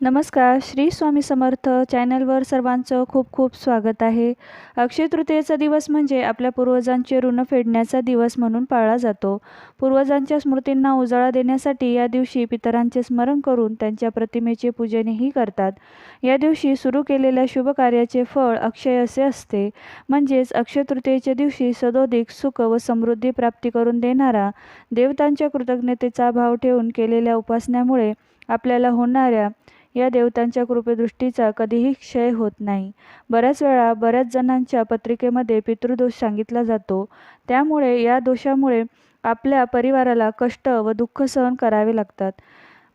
नमस्कार श्री स्वामी समर्थ चॅनलवर सर्वांचं खूप खूप स्वागत आहे. अक्षय तृतीयेचा दिवस म्हणजे आपल्या पूर्वजांचे ऋण फेडण्याचा दिवस म्हणून पाळला जातो. पूर्वजांच्या स्मृतींना उजाळा देण्यासाठी या दिवशी पितरांचे स्मरण करून त्यांच्या प्रतिमेचे पूजनही करतात. या दिवशी सुरू केलेल्या शुभ कार्याचे फळ अक्षय असे असते. म्हणजेच अक्षय तृतीयेच्या दिवशी सदोदिक सुख व समृद्धी प्राप्ती करून देणारा देवतांच्या कृतज्ञतेचा भाव ठेवून केलेल्या उपासण्यामुळे आपल्याला होणाऱ्या या देवतांच्या कृपेदृष्टीचा कधीही क्षय होत नाही. बऱ्याच वेळा बऱ्याच जणांच्या पत्रिकेमध्ये पितृदोष सांगितला जातो. त्यामुळे या दोषामुळे आपल्या परिवाराला कष्ट व दुःख सहन करावे लागतात.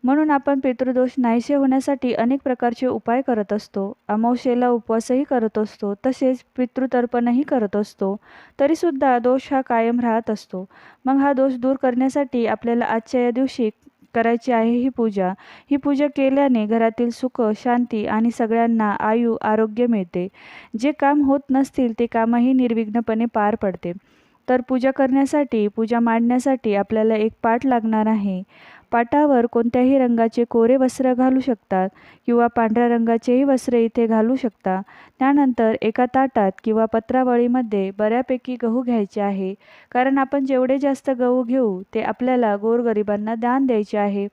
म्हणून आपण पितृदोष नाहीसे होण्यासाठी अनेक प्रकारचे उपाय करत असतो. अमावशेला उपवासही करत असतो. तसेच पितृतर्पणही करत असतो. तरीसुद्धा दोष हा कायम राहत असतो. मग हा दोष दूर करण्यासाठी आपल्याला आजच्या या दिवशी करायची आहे ही पूजा. ही पूजा केल्याने घरातील सुख शांती आणि सगळ्यांना आयु आरोग्य मिळते. जे काम होत नसतील ते कामही निर्विघ्नपणे पार पडते. तर पूजा करण्यासाठी पूजा मांडण्यासाठी आपल्याला एक पाठ लागणार आहे. पाटावर कोणत्याही रंगाचे कोरे वस्त्र घालू शकतात किंवा पांढऱ्या रंगाचेही वस्त्र इथे घालू शकता. त्यानंतर एका ताटात किंवा पत्रावळीमध्ये बऱ्यापैकी गहू घ्यायचे आहे. कारण आपण जेवढे जास्त गहू घेऊ ते आपल्याला गोरगरिबांना दान द्यायचे आहे.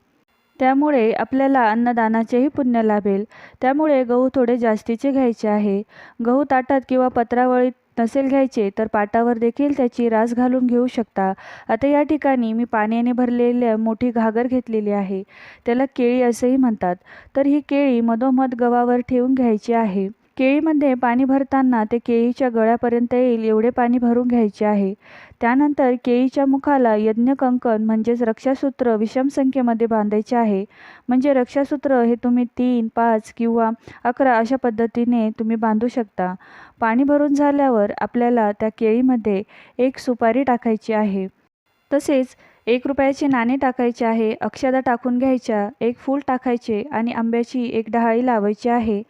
त्यामुळे आपल्याला अन्नदानाचेही पुण्य लाभेल. त्यामुळे गहू थोडे जास्तीचे घ्यायचे आहे. गहू ताटात किंवा पत्रावळीत नसेल घ्यायचे तर पाटावर देखील त्याची रास घालून घेऊ शकता. आता या ठिकाणी मी पाण्याने भरलेल्या मोठी घागर घेतलेली आहे. त्याला केळी असेही म्हणतात. तर ही केळी मधोमध गव्हावर ठेवून घ्यायची आहे. केळीमध्ये पाणी भरताना ते केळीच्या गळ्यापर्यंत येईल एवढे पाणी भरून घ्यायचे आहे. त्यानंतर केळीच्या मुखाला यज्ञकंकण म्हणजेच रक्षासूत्र विषम संख्येमध्ये बांधायचे आहे. म्हणजे रक्षासूत्र हे तुम्ही तीन पाच किंवा अकरा अशा पद्धतीने तुम्ही बांधू शकता. पाणी भरून झाल्यावर आपल्याला त्या केळीमध्ये एक सुपारी टाकायची आहे. तसेच एक रुपयाचे नाणे टाकायचे आहे अक्षदा टाकून घ्यायच्या एक फूल टाकायचे आणि आंब्याची एक डहाळी लावायची आहे.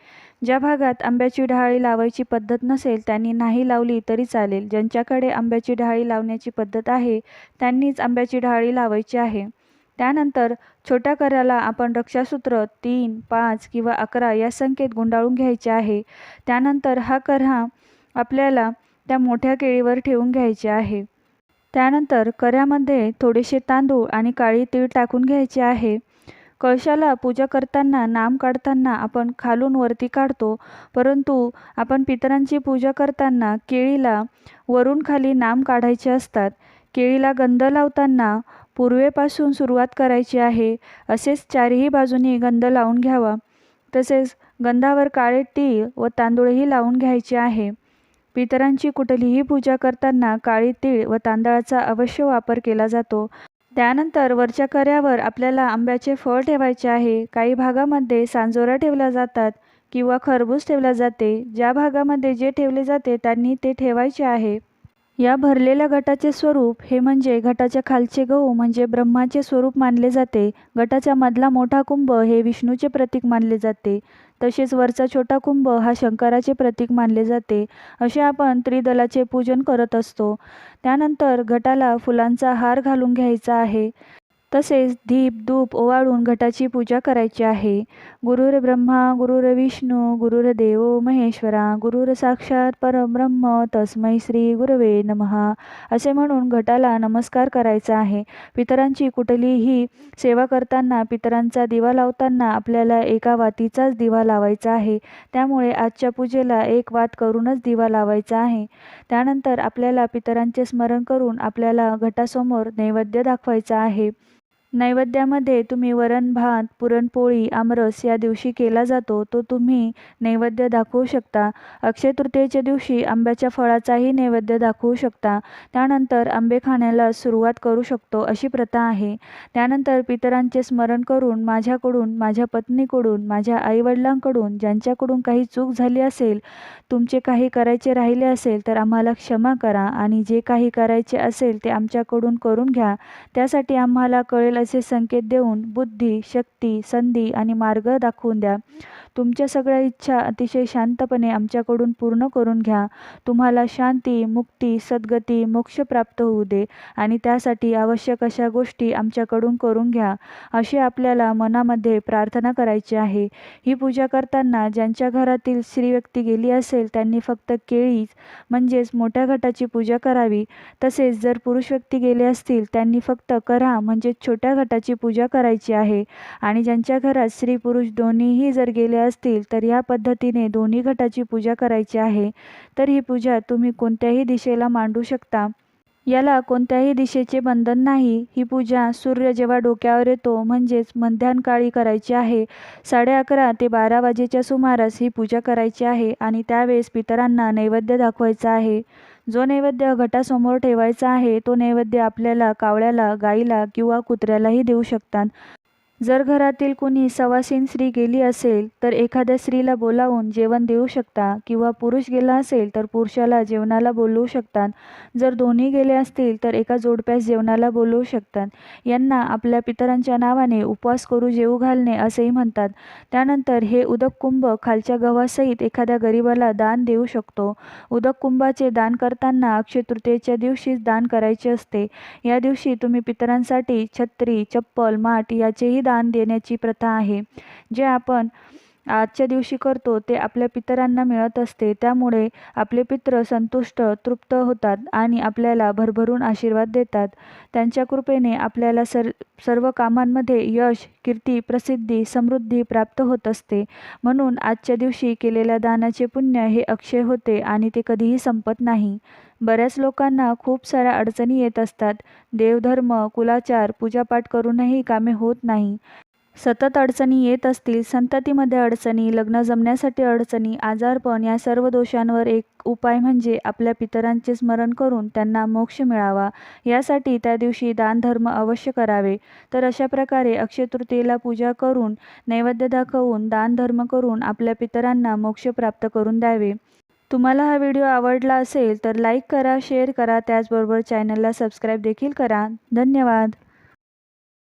ज्या भागात आंब्याची डहाळी लावायची पद्धत नसेल त्यांनी नाही लावली तरी चालेल. ज्यांच्याकडे आंब्याची डहाळी लावण्याची पद्धत आहे त्यांनीच आंब्याची डहाळी लावायची आहे. त्यानंतर छोट्या कराला आपण रक्षासूत्र तीन पाच किंवा अकरा या संख्येत गुंडाळून घ्यायचे आहे. त्यानंतर हा करहा आपल्याला त्या मोठ्या केळीवर ठेवून घ्यायचे आहे. त्यानंतर कऱ्यामध्ये थोडेसे तांदूळ आणि काळी तीळ टाकून घ्यायचे आहे. कळशाला पूजा करताना नाम काढताना आपण खालून वरती काढतो परंतु आपण पितरांची पूजा करताना केळीला वरून खाली नाम काढायचे असतात. केळीला गंध लावताना पूर्वेपासून सुरुवात करायची आहे. असेच चारही बाजूनी गंध लावून घ्यावा. तसेच गंधावर काळे तीळ व तांदूळही लावून घ्यायचे आहे. पितरांची कुठलीही पूजा करताना काळी तीळ व तांदळाचा अवश्य वापर केला जातो. त्यानंतर वरच्या कऱ्यावर आपल्याला आंब्याचे फळ ठेवायचे आहे. काही भागामध्ये सांजोरा ठेवल्या जातात किंवा खरबूज ठेवल्या जाते. ज्या भागामध्ये जे ठेवले जाते त्यांनी ते ठेवायचे आहे. या भरलेल्या घटाचे स्वरूप हे म्हणजे घटाच्या खालचे गहू म्हणजे ब्रह्माचे स्वरूप मानले जाते. घटाच्या मधला मोठा कुंभ हे विष्णूचे प्रतीक मानले जाते. तसेच वरचा छोटा कुंभ हा शंकराचे प्रतीक मानले जाते. असे आपण त्रिदलाचे पूजन करत असतो. त्यानंतर घटाला फुलांचा हार घालून घ्यायचा आहे. तसेच दीप धूप ओवाळून घटाची पूजा करायची आहे. गुरुर ब्रह्मा गुरुर विष्णू गुरुर देवो महेश्वरा गुरुर साक्षात परब्रह्म तस्मै श्री गुरवे नमहा असे म्हणून घटाला नमस्कार करायचा आहे. पितरांची कुठलीही सेवा करताना पितरांचा दिवा लावताना आपल्याला एका वातीचाच दिवा लावायचा आहे. त्यामुळे आजच्या पूजेला एक वात करूनच दिवा लावायचा आहे. त्यानंतर आपल्याला पितरांचे स्मरण करून आपल्याला घटासमोर नैवेद्य दाखवायचा आहे. नैवेद्यामध्ये तुम्ही वरण भात पुरणपोळी आमरस या दिवशी केला जातो. तो तुम्ही नैवेद्य दाखवू शकता. अक्षय तृतीयेच्या दिवशी आंब्याच्या फळाचाही नैवेद्य दाखवू शकता. त्यानंतर आंबे खाण्याला सुरुवात करू शकतो अशी प्रथा आहे. त्यानंतर पितरांचे स्मरण करून माझ्याकडून माझ्या पत्नीकडून माझ्या आईवडिलांकडून ज्यांच्याकडून काही चूक झाली असेल तुमचे काही करायचे राहिले असेल तर आम्हाला क्षमा करा आणि जे काही करायचे असेल ते आमच्याकडून करून घ्या. त्यासाठी आम्हाला कळेल असे संकेत देऊन बुद्धी शक्ती संधी आणि मार्ग दाखवून द्या. तुमच्या सगळ्या इच्छा अतिशय शांतपणे आमच्याकडून पूर्ण करून घ्या. तुम्हाला शांती मुक्ती सद्गती मोक्ष प्राप्त होऊ दे आणि त्यासाठी आवश्यक अशा गोष्टी आमच्याकडून करून घ्या. अशी आपल्याला मनामध्ये प्रार्थना करायची आहे. ही पूजा करताना ज्यांच्या घरातील स्त्री व्यक्ती गेली असेल त्यांनी फक्त केळीच म्हणजेच मोठ्या घटाची पूजा करावी. तसेच जर पुरुष व्यक्ती गेले असतील त्यांनी फक्त करा म्हणजेच छोट्या घटाची पूजा करायची आहे. आणि ज्यांच्या घरात स्त्री पुरुष दोन्हीही जर गेले असतील तर या पद्धतीने दोन्ही घटाची पूजा करायची आहे. तर ही पूजा तुम्ही कोणत्याही दिशेला मांडू शकता. याला कोणत्याही दिशेचे बंधन नाही. ही पूजा सूर्य जेव्हा डोक्यावर येतो म्हणजेच मध्यानकाळी करायची आहे. साडे अकरा ते बारा वाजेच्या सुमारास ही पूजा करायची आहे आणि त्यावेळेस पितरांना नैवेद्य दाखवायचा आहे. जो नैवेद्य घटासमोर ठेवायचा आहे तो नैवेद्य आपल्याला कावळ्याला गाईला किंवा कुत्र्यालाही देऊ शकतात. जर घरातील कुणी सवासीन स्त्री गेली असेल तर एखाद्या स्त्रीला बोलावून जेवण देऊ शकता किंवा पुरुष गेला असेल तर पुरुषाला जेवणाला बोलवू शकतात. जर दोन्ही गेले असतील तर एका जोडप्यास जेवणाला बोलवू शकतात. यांना आपल्या पितरांच्या नावाने उपवास करू जेवू घालणे असेही म्हणतात. त्यानंतर हे उदक कुंभ खालच्या गव्हासहित एखाद्या गरीबाला दान देऊ शकतो. उदक कुंभाचे दान करताना अक्षय तृतीयेच्या दिवशीच दान करायचे असते. या दिवशी तुम्ही पितरांसाठी छत्री चप्पल माठ याचेही दान देण्याची प्रथा आहे. जे आपण आजच्या दिवशी करतो ते आपल्या पितरांना मिळत असते. त्यामुळे आपले पित्र संतुष्ट तृप्त होतात आणि आपल्याला भरभरून आशीर्वाद देतात. त्यांच्या कृपेने आपल्याला सर सर्व कामांमध्ये यश कीर्ती प्रसिद्धी समृद्धी प्राप्त होत असते. म्हणून आजच्या दिवशी केलेल्या दानाचे पुण्य हे अक्षय होते आणि ते कधीही संपत नाही. बऱ्याच लोकांना खूप साऱ्या अडचणी येत असतात. देवधर्म कुलाचार पूजापाठ करूनही कामे होत नाही. सतत अडचणी येत असतील संततीमध्ये अडचणी लग्न जमण्यासाठी अडचणी आजारपण या सर्व दोषांवर एक उपाय म्हणजे आपल्या पितरांचे स्मरण करून त्यांना मोक्ष मिळावा. यासाठी त्या दिवशी दानधर्म अवश्य करावे. तर अशा प्रकारे अक्षय तृतीयेला पूजा करून नैवेद्य दाखवून दानधर्म करून आपल्या पितरांना मोक्ष प्राप्त करून द्यावे. तुम्हाला हा व्हिडिओ आवडला असेल तर लाईक करा शेअर करा. त्याचबरोबर चॅनलला सबस्क्राईब देखील करा. धन्यवाद.